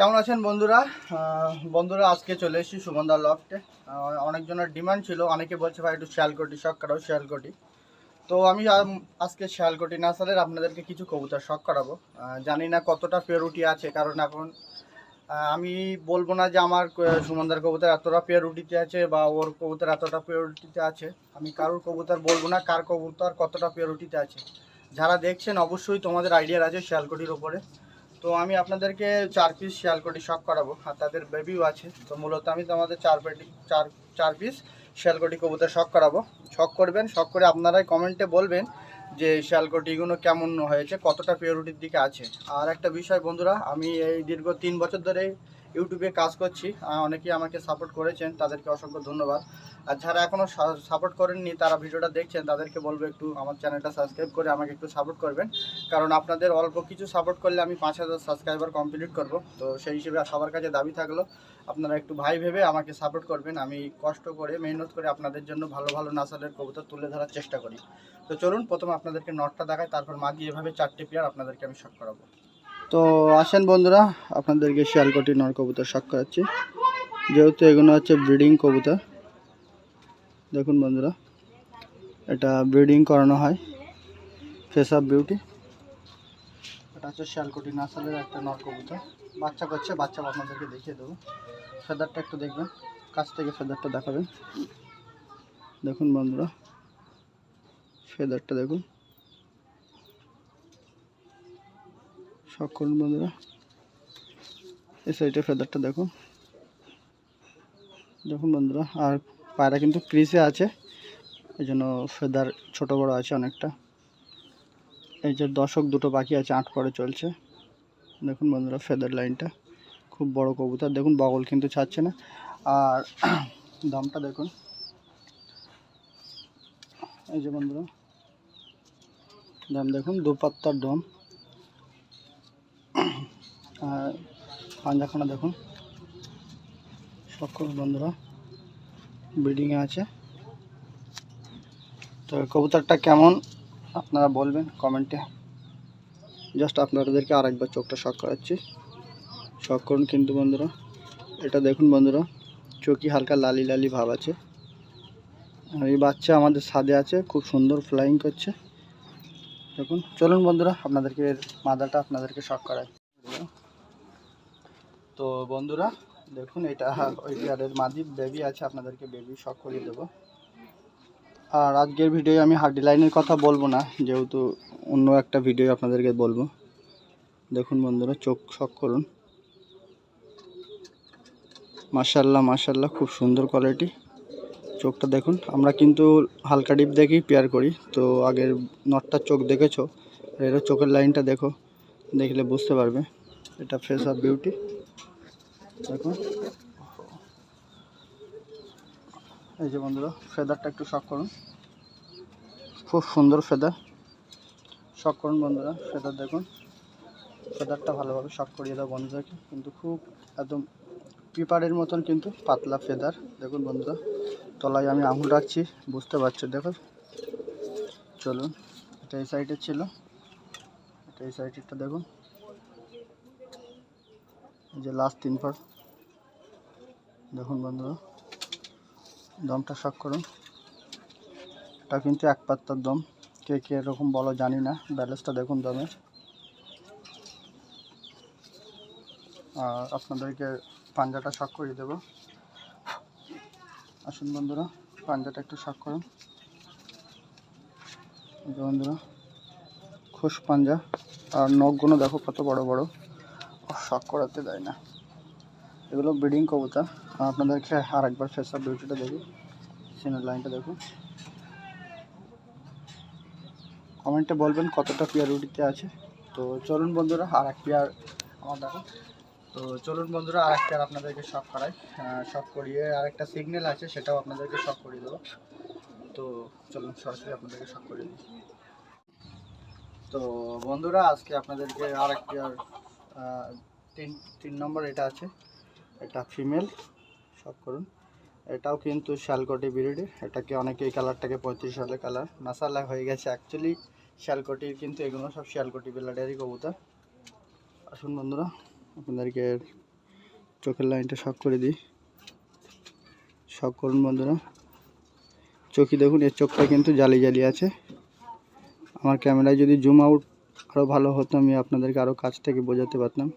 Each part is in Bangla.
কেমন আছেন বন্ধুরা? বন্ধুরা, আজকে চলে এসেছি সুমনদার লফটে অনেকজনের ডিমান্ড ছিল। অনেকে বলছে, ভাই, একটু শিয়ালকটি শখ করাও শিয়ালকটি। তো আমি আজকে শিয়ালকটি নাসালের আপনাদেরকে কিছু কবুতর শখ করাবো। জানি না কতটা পেরুটি আছে, কারণ এখন আমি বলব না যে আমার সুমনদার কবুতর এতটা পেরুটিতে আছে বা ওর কবুতর এতটা পেরুটিতে আছে। আমি কারোর কবুতর বলব না, কার কবুতর কতটা পেরুটিতে আছে। যারা দেখছেন, অবশ্যই তোমাদের আইডিয়া আছে শিয়ালকটির ওপরে তো আমি আপনাদেরকে চার পিস শিয়ালকটি শখ করাবো, আর তাদের বেবিও আছে। তো মূলত আমি তোমাদের চার পেটি চার চার পিস শিয়ালকটি কবুতর শখ করাবো। শখ করবেন, শখ করে আপনারাই কমেন্টে বলবেন যে শিয়ালকটিগুলো কেমন হয়েছে, কতটা পিওরিটির দিকে আছে। আর একটা বিষয় বন্ধুরা, আমি এই দীর্ঘ তিন বছর ধরে ইউটিউবে কাজ করছি অনেকেই আমাকে সাপোর্ট করেছেন, তাদেরকে অসংখ্য ধন্যবাদ। আর যারা এখনও সাপোর্ট করেননি, তারা ভিডিওটা দেখছেন, তাদেরকে বলব একটু আমার চ্যানেলটা সাবস্ক্রাইব করে আমাকে একটু সাপোর্ট করবেন। কারণ আপনাদের অল্প কিছু সাপোর্ট করলে আমি পাঁচ হাজার সাবস্ক্রাইবার কমপ্লিট করব। তো সেই হিসেবে সবার কাছে দাবি থাকল, আপনারা একটু ভাই ভেবে আমাকে সাপোর্ট করবেন। আমি কষ্ট করে, মেহনত করে আপনাদের জন্য ভালো ভালো নাসালের কবুতর তুলে ধরার চেষ্টা করি। তো চলুন, প্রথমে আপনাদেরকে নটটা দেখায় তারপর মাদি এভাবে চারটে পেয়ার আপনাদেরকে আমি শখ করাবো। তো আসেন বন্ধুরা, আপনাদেরকে শিয়ালকটি নর কবুতর শখ করাচ্ছি। যেহেতু এগুলো হচ্ছে ব্রিডিং কবুতর, দেখুন বন্ধুরা, এটা ব্রিডিং করানো হয় ফেস অফ বিউটি এটা হচ্ছে শিয়ালকুটি নাসালের একটা নর কবুতর। বাচ্চা করছে, বাচ্চা আপনাদেরকে দেখিয়ে দেবো। ফেদারটা একটু দেখবেন, কাছ থেকে ফেদারটা দেখাবেন। দেখুন বন্ধুরা, ফেদারটা দেখুন। শখ করুন বন্ধুরা, এই সাইডে ফেদারটা দেখুন দেখুন বন্ধুরা, আর পায়রা কিন্তু ক্রিসে আছে, এই জন্য ফেদার ছোটো বড় আছে অনেকটা। এই যে দশক দুটো বাকি আছে, আট পরে চলছে। দেখুন বন্ধুরা ফেদার লাইনটা খুব বড় কবুতর। দেখুন বগল কিন্তু ছাড়ছে না। আর দামটা দেখুন। এই যে বন্ধুরা, দাম দেখুন, দুপাত্তার দম আর পাঞ্জাখানা দেখুন সকল বন্ধুরা ব্রিডিংয়ে আছে। তো কবুতরটা কেমন, আপনারা বলবেন কমেন্টে। জাস্ট আপনাদেরকে আরেকবার চোখটা শখ করাচ্ছি। শখ করুন কিন্তু বন্ধুরা। এটা দেখুন বন্ধুরা চোখই হালকা লালি লালি ভাব আছে। আর এই বাচ্চা আমাদের ছাদে আছে, খুব সুন্দর ফ্লাইং করছে। দেখুন, চলুন বন্ধুরা, আপনাদেরকে এর মাদাটা আপনাদেরকে শখ করাই তো বন্ধুরা, দেখুন এটা ওই পেয়ারের মাদি বেবি আছে, আপনাদেরকে বেবি শখ করিয়ে দেবো। আর আজকের ভিডিও আমি হার্ডি লাইনের কথা বলব না, যেহেতু অন্য একটা ভিডিও আপনাদেরকে বলব। দেখুন বন্ধুরা, চোখ শখ করুন। মাশাল্লাহ মাশাল্লাহ খুব সুন্দর কোয়ালিটি চোখটা দেখুন, আমরা কিন্তু হালকা ডিপ দেখেই পেয়ার করি, তো আগের নটটার চোখ দেখেছ? এরও চোখের লাইনটা দেখো, দেখলে বুঝতে পারবে। এটা ফেস অফ বিউটি দেখুন এই যে বন্ধুরা, ফেদারটা একটু শখ করুন। খুব সুন্দর ফেদার। শখ করুন বন্ধুরা, ফেদার দেখুন। ফেদারটা ভালোভাবে শখ করিয়ে দাও বন্ধুদেরকে। কিন্তু খুব একদম পিপারের মতন কিন্তু পাতলা ফেদার। দেখুন বন্ধুরা, তলায় আমি আঙুল রাখছি, বুঝতে পারছ? দেখো। চলুন, এটা এই সাইডের ছিল। এটা এই সাইডেরটা দেখুন। যে লাস্ট তিন পার দেখুন বন্ধুরা, দমটা শখ করুন। এটা কিন্তু এক পাত্তার দম। কে কে এরকম বলো জানি না, ব্যালেন্সটা দেখুন দমের আর আপনাদেরকে পাঞ্জাটা শখ করিয়ে দেবো। আসুন বন্ধুরা, পাঞ্জাটা একটু শখ করুন। বন্ধুরা, খুশ পাঞ্জা। আর নখগুলো দেখো কত বড় বড়। শখ করাতে দেয় না। এগুলো ব্রিডিং কবুতর। আপনাদেরকে আর একবার ফেস অফ বিউটিটা দেখি। সিনের লাইনটা দেখুন। কমেন্টে বলবেন কতটা পিয়ারিটিতে আছে। তো চলুন বন্ধুরা আর এক পেয়ার আমার দেখো। তো চলুন বন্ধুরা আর এক পেয়ার আপনাদেরকে শখ করাই। শখ করিয়ে আর একটা সিগন্যাল আছে, সেটাও আপনাদেরকে শখ করিয়ে দেবো। তো চলুন, সরাসরি আপনাদেরকে শখ করিয়ে দিই। তো বন্ধুরা, আজকে আপনাদেরকে আর এক পেয়ার তিন তিন নম্বর এটা আছে। এটা ফিমেল শখ করুন। এটাও কিন্তু শালকটি বিরিডি এটাকে অনেকে এই কালারটাকে পঁয়ত্রিশ সালে কালার। মাসালা হয়ে গেছে অ্যাকচুয়ালি শালকটির কিন্তু এগুলো সব শ্যালকটি বেলাডারি কবুতর। আসুন বন্ধুরা, আপনাদেরকে চোখের লাইনটা শক করে দিই। শক করুন বন্ধুরা। চোখই দেখুন, এর চোখটা কিন্তু জালি জালি আছে। আমার ক্যামেরায় যদি জুম আউট আরও ভালো হতো, আমি আপনাদেরকে আরও কাছ থেকে বোঝাতে পারতাম।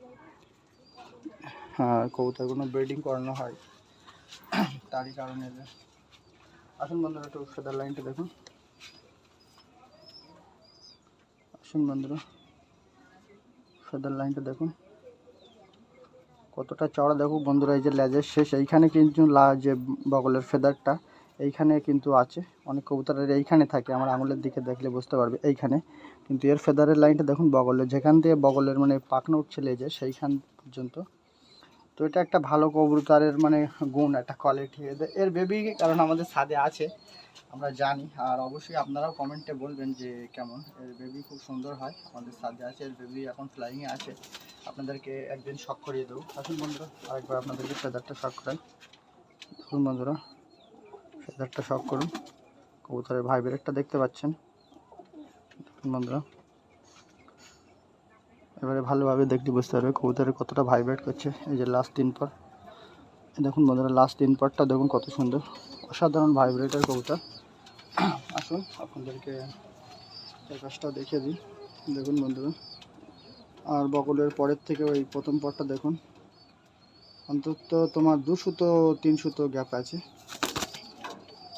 হ্যাঁ কবুতরগুলো ব্রিডিং করানো হয়। তারই কারণে আসুন বন্ধুরা, একটু ফেদার লাইনটা দেখুন। আসুন বন্ধুরা ফেদার লাইনটা দেখুন। কতটা চড়া দেখো বন্ধুরা, এই যে লেজের শেষ, এইখানে কিন্তু লা যে বগলের ফেদারটা এইখানে কিন্তু আছে। অনেক কবুতরের এইখানে থাকে, আমার আঙুলের দিকে দেখলে বুঝতে পারবে এইখানে। কিন্তু এর ফেদারের লাইনটা দেখুন, বগলের, যেখান থেকে বগলের মানে পাখনা উঠছে লেজে, সেইখান পর্যন্ত। তো এটা একটা ভালো কবুতরের মানে গুণ, একটা কোয়ালিটি এর বেবি কারণ আমাদের ছাদে আছে, আমরা জানি। আর অবশ্যই আপনারাও কমেন্টে বলবেন যে কেমন, এর বেবি খুব সুন্দর হয়। আমাদের ছাদে আছে, এর বেবি এখন ফ্লাইংয়ে আছে। আপনাদেরকে একদিন শখ করিয়ে দেবো। আসুন বন্ধুরা, আরেকবার আপনাদেরকে ফেদারটা শখ করাই। দেখুন বন্ধুরা। ফেদারটা শখ করুন। কবুতরের ভাই ব্রেকটা দেখতে পাচ্ছেন। বন্ধুরা। এবারে ভালোভাবে দেখলে বুঝতে পারবে কবুতরের কতটা ভাইব্রেট করছে। এই যে লাস্ট দিন পর দেখুন বন্ধুরা লাস্ট দিন পরটা দেখুন কত সুন্দর। অসাধারণ ভাইব্রেটের কবুতর। আসুন, আপনাদেরকে এই কাজটাও দেখিয়ে দিই। দেখুন বন্ধুরা। আর বগলের পরের থেকে ওই প্রথম পরটা দেখুন। অন্তত তোমার দু সুতো, তিন সুতো গ্যাপ আছে।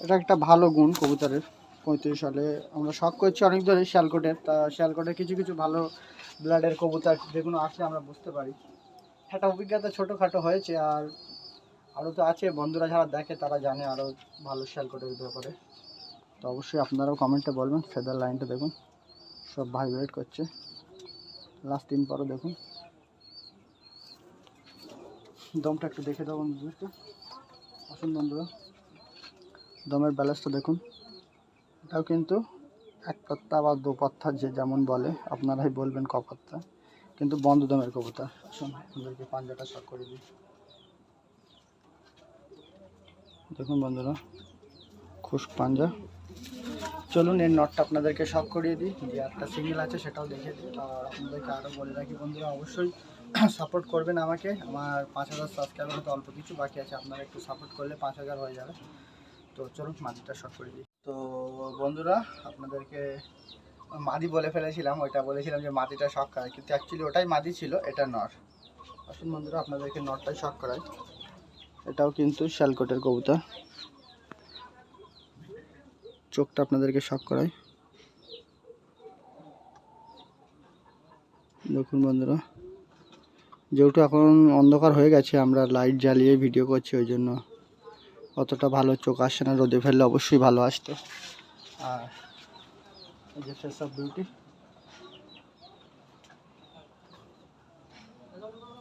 এটা একটা ভালো গুণ কবুতরের, পঁয়ত্রিশ সালে আমরা শখ করছি অনেক ধরে শ্যালকোটের। তা শিয়ালকোটের কিছু কিছু ভালো ব্লাডের কবুতর, যেগুলো আসলে আমরা বুঝতে পারি। একটা অভিজ্ঞতা ছোটোখাটো হয়েছে আর আরও তো আছে। বন্ধুরা যারা দেখে তারা জানে আরও ভালো শ্যালকোটের ব্যাপারে। তো অবশ্যই আপনারাও কমেন্টে বলবেন, ফেদার লাইনটা দেখুন। সব ভাইব্রেট করছে। লাস্ট দিন পরও দেখুন। দমটা একটু দেখে দাও বুঝতে আসুন বন্ধুরা। দমের ব্যালেন্সটা দেখুন। এটাও কিন্তু এক পাত্তা বা দু পাত্তা যে যেমন বলে, আপনারাই বলবেন ক পাত্তা। কিন্তু বন্ধ দমের কবুতর। আসুন, আপনাদেরকে পাঞ্জাটা শখ করে দিই। দেখুন বন্ধুরা খুশ পাঞ্জা। চলুন, এর নটটা আপনাদেরকে শখ করিয়ে দিই। যে একটা সিঙ্গেল আছে, সেটাও দেখিয়ে দিই। আর আপনাদেরকে আরও বলে রাখি বন্ধুরা, অবশ্যই সাপোর্ট করবেন আমাকে। আমার পাঁচ হাজার সাবস্ক্রাইবার তো অল্প কিছু বাকি আছে, আপনারা একটু সাপোর্ট করলে পাঁচ হাজার হয়ে যাবে। তো চলুন মাদিটা শর্ট করে দিই। তো বন্ধুরা, আপনাদেরকে মাদি বলে ফেলেছিলাম, ওইটা বলেছিলাম যে মাদিটা শখ করায়। কিন্তু অ্যাকচুয়ালি ওটাই মাদি ছিল, এটা নর। আসুন বন্ধুরা, আপনাদেরকে নরটাই শখ করাই। এটাও কিন্তু শ্যালকোটের কবুতর। চোখটা আপনাদেরকে শখ করাই। দেখুন বন্ধুরা, যেহেতু এখন অন্ধকার হয়ে গেছে, আমরা লাইট জ্বালিয়ে ভিডিও করছি, ওই জন্য। অতটা ভালো চোখ আসে না, রোদে ফেললে অবশ্যই ভালো আসতো। আর এই যে ফেস অফ বিউটি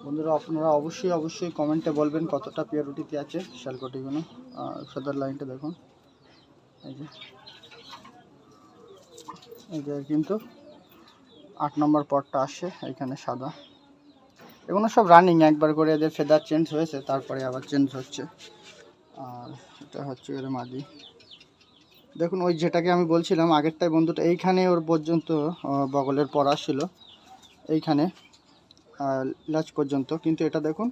বন্ধুরা, আপনারা অবশ্যই অবশ্যই কমেন্টে বলবেন কতটা পিওরিটিতে আছে শালকটিগুলো আর সাদার লাইনটা দেখুন। এই যে। এই যে কিন্তু আট নম্বর পটটা আসে এখানে সাদা। এগুলো সব রানিং একবার করে এদের ফেদার চেঞ্জ হয়েছে, তারপরে আবার চেঞ্জ হচ্ছে। আর এটা হচ্ছে এর মাদি। দেখুন, ওই যেটাকে আমি বলছিলাম আগেরটাই বন্ধুটা, এইখানে ওর পর্যন্ত বগলের পরা ছিল। এইখানে লাচ পর্যন্ত। কিন্তু এটা দেখুন,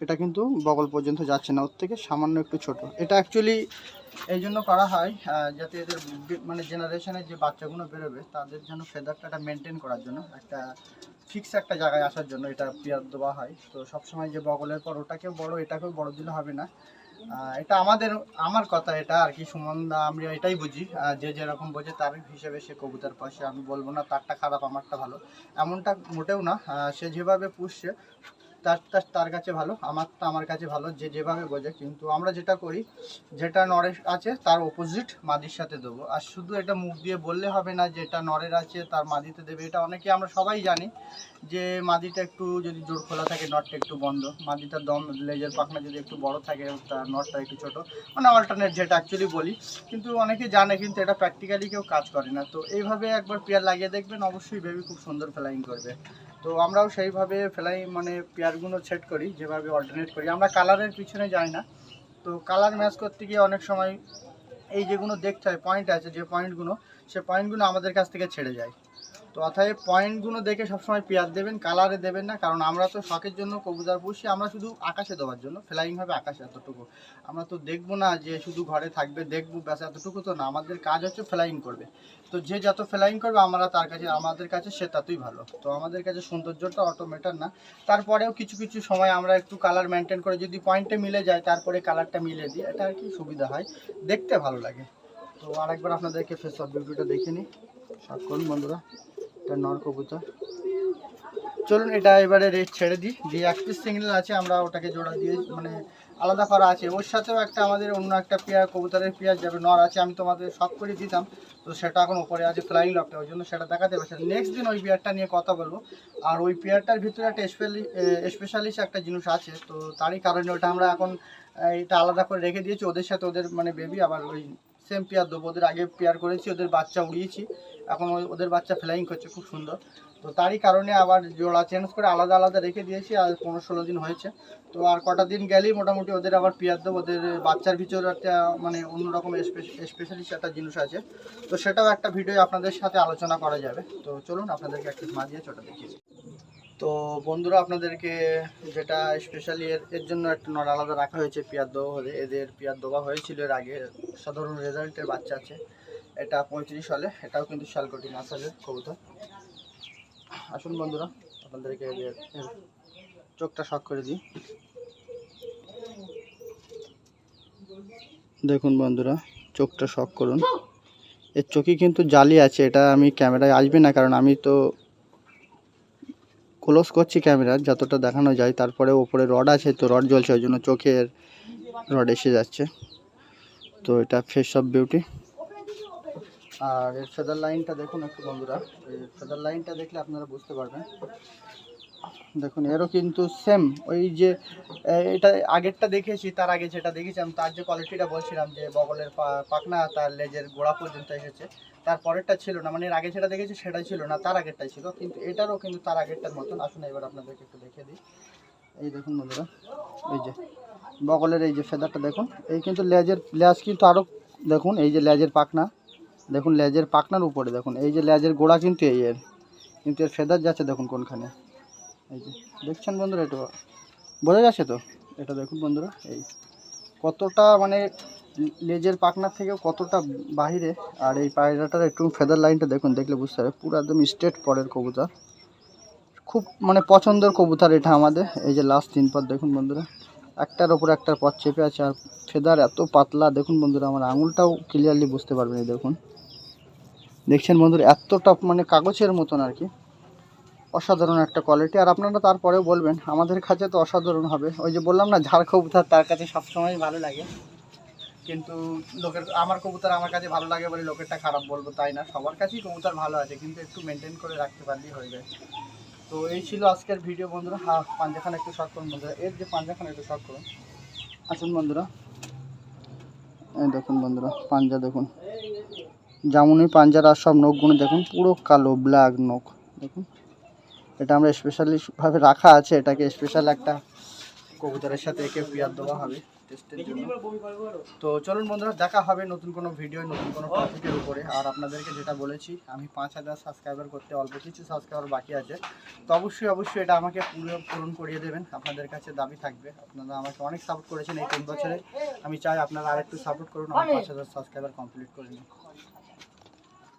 এটা কিন্তু বগল পর্যন্ত যাচ্ছে না। ওর থেকে সামান্য একটু ছোট। এটা অ্যাকচুয়ালি এই জন্য করা হয় যাতে এদের মানে জেনারেশনের যে বাচ্চাগুলো বেরোবে, তাদের জন্য ফেদারটা মেনটেন করার জন্য, একটা ফিক্স একটা জায়গায় আসার জন্য এটা পেয়ার দেওয়া হয়। তো সবসময় যে বগলের পর ওটাকেও বড়, এটাকেও বড় দিলে হবে না। এটা আমাদের, আমার কথা এটা আর কি, সুমনদা, আমি এটাই বুঝি। যে যেরকম বোঝে তার হিসেবে সে কবুতার পাশে, আমি বলব না, তারটা খারাপ, আমারটা ভালো। এমনটা মোটেও না। সে যেভাবে পুষছে তার তার তার কাছে ভালো আমার তো আমার কাছে ভালো, যে যেভাবে বোঝে। কিন্তু আমরা যেটা করি, যেটা নরের আছে, তার অপোজিট মাদির সাথে দেবো। আর শুধু এটা মুখ দিয়ে বললে হবে না, যেটা নরের আছে, তার মাদিতে দেবে। এটা অনেকে আমরা সবাই জানি যে মাদিটা একটু যদি জোর খোলা থাকে, নটটা একটু বন্ধ। মাদিটার দম, লেজের পাখনা যদি একটু বড় থাকে, তার নটটা একটু ছোট। মানে অল্টারনেট যেটা অ্যাকচুয়ালি বলি। কিন্তু অনেকে জানে, কিন্তু এটা প্র্যাকটিক্যালি কেউ কাজ করে না। তো এইভাবে একবার পেয়ার লাগিয়ে দেখবেন, অবশ্যই বেবি খুব সুন্দর ফ্লাইং করবে। তো আমরাও সেইভাবে ফেলাই মানে পেয়ারগুলো সেট করি, যেভাবে অল্টারনেট করি। আমরা কালারের পিছনে যাই না। তো কালার ম্যাচ করতে গিয়ে অনেক সময় এই যেগুলো দেখতে হয় পয়েন্ট আছে, যে পয়েন্টগুলো সে পয়েন্টগুলো আমাদের কাছ থেকে ছেড়ে যায়। তো অতএব পয়েন্টগুলো দেখে সবসময় পেয়ার দেবেন কালারে দেবেন না, কারণ আমরা তো শখের জন্য কবুতর পুষি, আমরা শুধু আকাশে দেওয়ার জন্য ফ্লাইং হবে আকাশে এতটুকু। আমরা তো দেখব না যে শুধু ঘরে থাকবে, দেখব ব্যাস এতটুকু তো না, আমাদের কাজ হচ্ছে ফ্লাইং করবে। তো যে যত ফ্লাইং করবে, আমরা তার কাছে, আমাদের কাছে সে ততই ভালো। তো আমাদের কাছে সৌন্দর্যটা অটোমেটার না। তারপরেও কিছু কিছু সময় আমরা একটু কালার মেনটেন করে, যদি পয়েন্টে মিলে যায়, তারপরে কালারটা মিলে দিই এটা আর কি সুবিধা হয়। দেখতে ভালো লাগে। তো আরেকবার আপনাদেরকে ফেস ভিডিওটা দেখে নিই। করুন বন্ধুরা। এটা নর কবুতর। চলুন এটা এবারে রেট ছেড়ে দিই। যে এক পিস সিঙ্গেল আছে, আমরা ওটাকে জোড়া দিয়ে মানে আলাদা করা আছে। ওর সাথেও একটা আমাদের অন্য একটা পেয়ার, কবুতরের পেয়ার যাবে, নর আছে, আমি তোমাদের সব করে দিতাম। তো সেটা এখন ওপরে আছে ফ্লাইং লকটা ওই জন্য সেটা দেখাতে পারছি নেক্সট দিন ওই পেয়ারটা নিয়ে কথা বলব। আর ওই পেয়ারটার ভিতরে একটা স্পেশালি স্পেশালিস্ট একটা জিনিস আছে। তো তারই কারণে ওটা আমরা এখন এটা আলাদা করে রেখে দিয়েছি। ওদের সাথে ওদের মানে বেবি আবার ওই সেম পেয়ার দেবো। ওদের আগে পেয়ার করেছি, ওদের বাচ্চা উড়িয়েছি। এখন ওদের বাচ্চা ফ্লাইং করছে, খুব সুন্দর। তো তারই কারণে আবার জোড়া চেঞ্জ করে আলাদা আলাদা রেখে দিয়েছি আর পনেরো ষোলো দিন হয়েছে। তো আর কটা দিন গেলেই মোটামুটি ওদের আবার পেয়ার দেবো, ওদের বাচ্চার ভিতরে একটা মানে অন্যরকম স্পেশালিস্ট একটা জিনিস আছে। তো সেটাও একটা ভিডিও আপনাদের সাথে আলোচনা করা যাবে। তো চলুন আপনাদেরকে একটা মাঝিয়ে ওটা দেখিয়েছি তো বন্ধুরা আপনাদেরকে যেটা স্পেশালি এর এর জন্য একটা নর আলাদা রাখা হয়েছে পেয়ার দেওয়া হলে। এদের পেয়ার দেওয়া হয়েছিল, এর আগে সাধারণ রেজাল্টের বাচ্চা আছে। এটা পঁয়ত্রিশ সালে, এটাও কিন্তু শালকটি নাসালের কবুতর। আসুন বন্ধুরা, আপনাদেরকে এদের চোখটা শখ করে দিই। দেখুন বন্ধুরা, চোখটা শখ করুন। এর চোখে কিন্তু জালি আছে, এটা আমি ক্যামেরায় আসবে না, কারণ আমি তো ক্লোজ করছি ক্যামেরা, যতটা দেখানো যায়। তারপরে ওপরে রড আছে, তো রড জ্বলছে, ওই জন্য চোখের রড এসে যাচ্ছে। তো এটা ফেস অফ বিউটি। আর এর ফেদার লাইনটা দেখুন একটু বন্ধুরা। এর ফেদার লাইনটা দেখলে আপনারা বুঝতে পারবেন। দেখুন, এরও কিন্তু সেম ওই যে এটা আগেরটা দেখেছি, তার আগে যেটা দেখেছিলাম, তার যে কোয়ালিটিটা বলছিলাম যে বগলের পাখনা, তার লেজের গোড়া পর্যন্ত এসেছে। তার পরেরটা ছিল না মানে এর আগে যেটা দেখেছি সেটাই ছিল না, তার আগেরটাই ছিল। কিন্তু এটারও কিন্তু তার আগেরটার মতন। আসুন এবার আপনাদেরকে একটু দেখে দিই। এই দেখুন বন্ধুরা, এই যে বগলের এই যে ফেদারটা দেখুন, এই কিন্তু লেজের, লেজ কিন্তু আরও দেখুন, এই যে লেজের পাখনা, দেখুন লেজের পাখনার উপরে দেখুন, এই যে লেজের গোড়া কিন্তু এই এর, কিন্তু এর ফেদার যাচ্ছে দেখুন কোনখানে। এই যে, দেখছেন বন্ধুরা এটা বোঝা যাচ্ছে তো? এটা দেখুন বন্ধুরা, এই কতটা মানে লেজের পাখনার থেকেও কতটা বাহিরে, আর এই পায়রাটার একটু ফেদার লাইনটা দেখুন, দেখলে বুঝতে পারবে। পুরো একদম স্ট্রেট পরের কবুতর। খুব মানে পছন্দের কবুতর এটা আমাদের। এই যে লাস্ট তিন পথ দেখুন বন্ধুরা। একটার ওপর একটার পথ চেপে আছে, আর ফেদার এত পাতলা, দেখুন বন্ধুরা, আমার আঙুলটাও ক্লিয়ারলি বুঝতে পারবেন এই দেখুন। দেখছেন বন্ধুরা, এতটা মানে কাগজের মতন আর কি। অসাধারণ একটা কোয়ালিটি আর আপনারা তারপরেও বলবেন, আমাদের কাছে তো অসাধারণ হবে। ওই যে বললাম না, ঝাড় কবুতর তার কাছে সবসময় ভালো লাগে। কিন্তু লোকের, আমার কবুতর আমার কাছে ভালো লাগে বলে লোকেরটা খারাপ বলব তাই না? সবার কাছেই কবুতর ভালো আছে, কিন্তু একটু মেনটেন করে রাখতে পারলেই হয়ে যায়। তো এই ছিল আজকের ভিডিও বন্ধুরা। হ্যাঁ পাঞ্জাখান একটু শর্ট করুন বন্ধুরা। এর যে পাঞ্জাখান, একটু শর্ট করুন। আসুন বন্ধুরা। দেখুন বন্ধুরা, পাঞ্জা দেখুন। যেমনই পাঞ্জার আর সব নখগুলো দেখুন, পুরো কালো ব্ল্যাক নখ। দেখুন। এটা আমরা স্পেশালিভাবে রাখা আছে, এটাকে স্পেশাল একটা কবুতরের সাথে একে পেয়ার দেওয়া হবে। টেস্টের জন্য। তো চলুন বন্ধুরা দেখা হবে নতুন কোনো ভিডিও নতুন কোনো টপিকের উপরে। আর আপনাদেরকে যেটা বলেছি আমি পাঁচ হাজার সাবস্ক্রাইবার করতে অল্প কিছু সাবস্ক্রাইবার বাকি আছে। তো অবশ্যই অবশ্যই এটা আমাকে পুরো পূরণ করিয়ে দেবেন। আপনাদের কাছে দাবি থাকবে। আপনারা আমাকে অনেক সাপোর্ট করেছেন এই তিন বছরে। আমি চাই আপনারা আরেকটু সাপোর্ট করুন আমার পাঁচ হাজার সাবস্ক্রাইবার কমপ্লিট করে নিন।